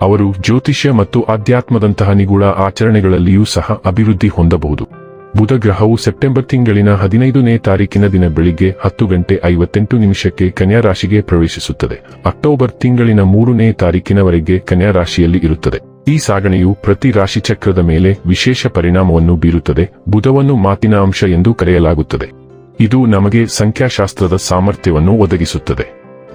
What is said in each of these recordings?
ಅವರು ಜ್ಯೋತಿಷ್ಯ ಮತ್ತು ಆಧ್ಯಾತ್ಮದಂತಹ ನಿಗೂಢ ಆಚರಣೆಗಳಲ್ಲಿಯೂ ಸಹ ಅಭಿವೃದ್ಧಿ ಹೊಂದಬಹುದು. ಬುಧ ಗ್ರಹವು ಸೆಪ್ಟೆಂಬರ್ ತಿಂಗಳಿನ ಹದಿನೈದನೇ ತಾರೀಕಿನ ದಿನ ಬೆಳಿಗ್ಗೆ ಹತ್ತು ಗಂಟೆ ಐವತ್ತೆಂಟು ನಿಮಿಷಕ್ಕೆ ಕನ್ಯಾ ರಾಶಿಗೆ ಪ್ರವೇಶಿಸುತ್ತದೆ. ಅಕ್ಟೋಬರ್ ತಿಂಗಳಿನ ಮೂರನೇ ತಾರೀಕಿನವರೆಗೆ ಕನ್ಯಾ ರಾಶಿಯಲ್ಲಿ ಇರುತ್ತದೆ. ಈ ಸಾಗಣೆಯು ಪ್ರತಿ ರಾಶಿ ಚಕ್ರದ ಮೇಲೆ ವಿಶೇಷ ಪರಿಣಾಮವನ್ನು ಬೀರುತ್ತದೆ. ಬುಧವನ್ನು ಮಾತಿನ ಅಂಶ ಎಂದು ಕರೆಯಲಾಗುತ್ತದೆ. ಇದು ನಮಗೆ ಸಂಖ್ಯಾಶಾಸ್ತ್ರದ ಸಾಮರ್ಥ್ಯವನ್ನು ಒದಗಿಸುತ್ತದೆ.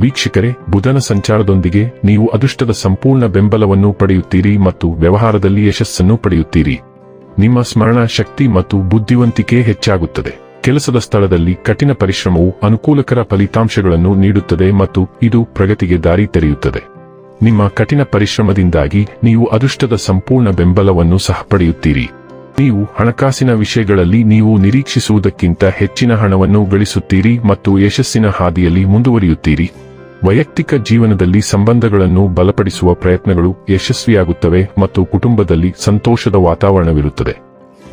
ವೀಕ್ಷಕರೇ, ಬುಧನ ಸಂಚಾರದೊಂದಿಗೆ ನೀವು ಅದೃಷ್ಟದ ಸಂಪೂರ್ಣ ಬೆಂಬಲವನ್ನು ಪಡೆಯುತ್ತೀರಿ ಮತ್ತು ವ್ಯವಹಾರದಲ್ಲಿ ಯಶಸ್ಸನ್ನು ಪಡೆಯುತ್ತೀರಿ. ನಿಮ್ಮ ಸ್ಮರಣಾ ಶಕ್ತಿ ಮತ್ತು ಬುದ್ಧಿವಂತಿಕೆ ಹೆಚ್ಚಾಗುತ್ತದೆ. ಕೆಲಸದ ಸ್ಥಳದಲ್ಲಿ ಕಠಿಣ ಪರಿಶ್ರಮವು ಅನುಕೂಲಕರ ಫಲಿತಾಂಶಗಳನ್ನು ನೀಡುತ್ತದೆ ಮತ್ತು ಇದು ಪ್ರಗತಿಗೆ ದಾರಿ ತೆರೆಯುತ್ತದೆ. ನಿಮ್ಮ ಕಠಿಣ ಪರಿಶ್ರಮದಿಂದಾಗಿ ನೀವು ಅದೃಷ್ಟದ ಸಂಪೂರ್ಣ ಬೆಂಬಲವನ್ನು ಸಹ ಪಡೆಯುತ್ತೀರಿ. ನೀವು ಹಣಕಾಸಿನ ವಿಷಯಗಳಲ್ಲಿ ನೀವು ನಿರೀಕ್ಷಿಸುವುದಕ್ಕಿಂತ ಹೆಚ್ಚಿನ ಹಣವನ್ನು ಗಳಿಸುತ್ತೀರಿ ಮತ್ತು ಯಶಸ್ಸಿನ ಹಾದಿಯಲ್ಲಿ ಮುಂದುವರಿಯುತ್ತೀರಿ. ವೈಯಕ್ತಿಕ ಜೀವನದಲ್ಲಿ ಸಂಬಂಧಗಳನ್ನು ಬಲಪಡಿಸುವ ಪ್ರಯತ್ನಗಳು ಯಶಸ್ವಿಯಾಗುತ್ತವೆ ಮತ್ತು ಕುಟುಂಬದಲ್ಲಿ ಸಂತೋಷದ ವಾತಾವರಣವಿರುತ್ತದೆ.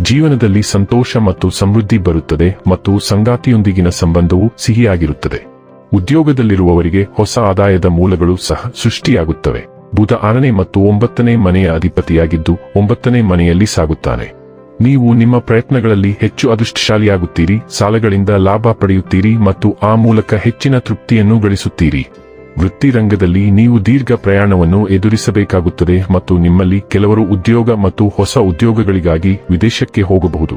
ಜೀವನದಲ್ಲಿ ಸಂತೋಷ ಮತ್ತು ಸಮೃದ್ಧಿ ಬರುತ್ತದೆ ಮತ್ತು ಸಂಗಾತಿಯೊಂದಿಗಿನ ಸಂಬಂಧವು ಸಿಹಿಯಾಗಿರುತ್ತದೆ. ಉದ್ಯೋಗದಲ್ಲಿರುವವರಿಗೆ ಹೊಸ ಆದಾಯದ ಮೂಲಗಳು ಸಹ ಸೃಷ್ಟಿಯಾಗುತ್ತವೆ. ಬುಧ ಆರನೇ ಮತ್ತು ಒಂಬತ್ತನೇ ಮನೆಯ ಅಧಿಪತಿಯಾಗಿದ್ದು, ಒಂಬತ್ತನೇ ಮನೆಯಲ್ಲಿ ಸಾಗುತ್ತಾನೆ. ನೀವು ನಿಮ್ಮ ಪ್ರಯತ್ನಗಳಲ್ಲಿ ಹೆಚ್ಚು ಅದೃಷ್ಟಶಾಲಿಯಾಗುತ್ತೀರಿ, ಸಾಲಗಳಿಂದ ಲಾಭ ಪಡೆಯುತ್ತೀರಿ ಮತ್ತು ಆ ಮೂಲಕ ಹೆಚ್ಚಿನ ತೃಪ್ತಿಯನ್ನು ಗಳಿಸುತ್ತೀರಿ. ವೃತ್ತಿರಂಗದಲ್ಲಿ ನೀವು ದೀರ್ಘ ಪ್ರಯಾಣವನ್ನು ಎದುರಿಸಬೇಕಾಗುತ್ತದೆ ಮತ್ತು ನಿಮ್ಮಲ್ಲಿ ಕೆಲವರು ಉದ್ಯೋಗ ಮತ್ತು ಹೊಸ ಉದ್ಯೋಗಗಳಿಗಾಗಿ ವಿದೇಶಕ್ಕೆ ಹೋಗಬಹುದು.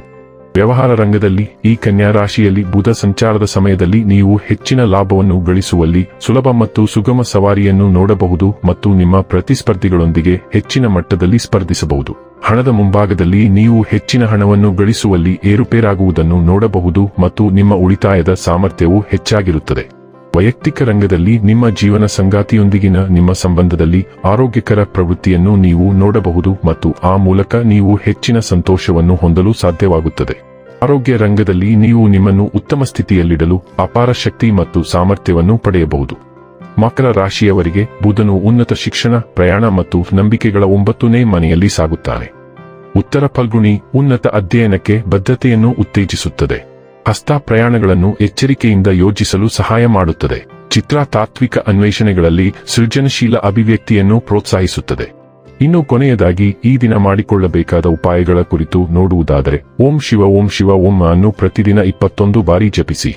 ವ್ಯವಹಾರ ರಂಗದಲ್ಲಿ ಈ ಕನ್ಯಾ ರಾಶಿಯಲ್ಲಿ ಬುಧ ಸಂಚಾರದ ಸಮಯದಲ್ಲಿ ನೀವು ಹೆಚ್ಚಿನ ಲಾಭವನ್ನು ಗಳಿಸುವಲ್ಲಿ ಸುಲಭ ಮತ್ತು ಸುಗಮ ಸವಾರಿಯನ್ನು ನೋಡಬಹುದು ಮತ್ತು ನಿಮ್ಮ ಪ್ರತಿಸ್ಪರ್ಧಿಗಳೊಂದಿಗೆ ಹೆಚ್ಚಿನ ಮಟ್ಟದಲ್ಲಿ ಸ್ಪರ್ಧಿಸಬಹುದು. ಹಣದ ಮುಂಭಾಗದಲ್ಲಿ ನೀವು ಹೆಚ್ಚಿನ ಹಣವನ್ನು ಗಳಿಸುವಲ್ಲಿ ಏರುಪೇರಾಗುವುದನ್ನು ನೋಡಬಹುದು ಮತ್ತು ನಿಮ್ಮ ಉಳಿತಾಯದ ಸಾಮರ್ಥ್ಯವು ಹೆಚ್ಚಾಗಿರುತ್ತದೆ. ವೈಯಕ್ತಿಕ ರಂಗದಲ್ಲಿ ನಿಮ್ಮ ಜೀವನ ಸಂಗಾತಿಯೊಂದಿಗಿನ ನಿಮ್ಮ ಸಂಬಂಧದಲ್ಲಿ ಆರೋಗ್ಯಕರ ಪ್ರವೃತ್ತಿಯನ್ನು ನೀವು ನೋಡಬಹುದು ಮತ್ತು ಆ ಮೂಲಕ ನೀವು ಹೆಚ್ಚಿನ ಸಂತೋಷವನ್ನು ಹೊಂದಲು ಸಾಧ್ಯವಾಗುತ್ತದೆ. ಆರೋಗ್ಯ ರಂಗದಲ್ಲಿ ನೀವು ನಿಮ್ಮನ್ನು ಉತ್ತಮ ಸ್ಥಿತಿಯಲ್ಲಿಡಲು ಅಪಾರ ಶಕ್ತಿ ಮತ್ತು ಸಾಮರ್ಥ್ಯವನ್ನು ಪಡೆಯಬಹುದು. ಮಕರ ರಾಶಿಯವರಿಗೆ ಬುಧನು ಉನ್ನತ ಶಿಕ್ಷಣ, ಪ್ರಯಾಣ ಮತ್ತು ನಂಬಿಕೆಗಳ ಒಂಬತ್ತನೇ ಮನೆಯಲ್ಲಿ ಸಾಗುತ್ತಾನೆ. ಉತ್ತರ ಫಲ್ಗುಣಿ ಉನ್ನತ ಅಧ್ಯಯನಕ್ಕೆ ಬದ್ಧತೆಯನ್ನು ಉತ್ತೇಜಿಸುತ್ತದೆ. ಹಸ್ತ ಪ್ರಯಾಣಗಳನ್ನು ಎಚ್ಚರಿಕೆಯಿಂದ ಯೋಜಿಸಲು ಸಹಾಯ ಮಾಡುತ್ತದೆ. ಚಿತ್ರ ತಾತ್ವಿಕ ಅನ್ವೇಷಣೆಗಳಲ್ಲಿ ಸೃಜನಶೀಲ ಅಭಿವ್ಯಕ್ತಿಯನ್ನು ಪ್ರೋತ್ಸಾಹಿಸುತ್ತದೆ. ಇನ್ನು ಕೊನೆಯದಾಗಿ ಈ ದಿನ ಮಾಡಿಕೊಳ್ಳಬೇಕಾದ ಉಪಾಯಗಳ ಕುರಿತು ನೋಡುವುದಾದರೆ, ಓಂ ಶಿವ ಓಂ ಶಿವ ಓಂ ಅನ್ನು ಪ್ರತಿದಿನ ಇಪ್ಪತ್ತೊಂದು ಬಾರಿ ಜಪಿಸಿ.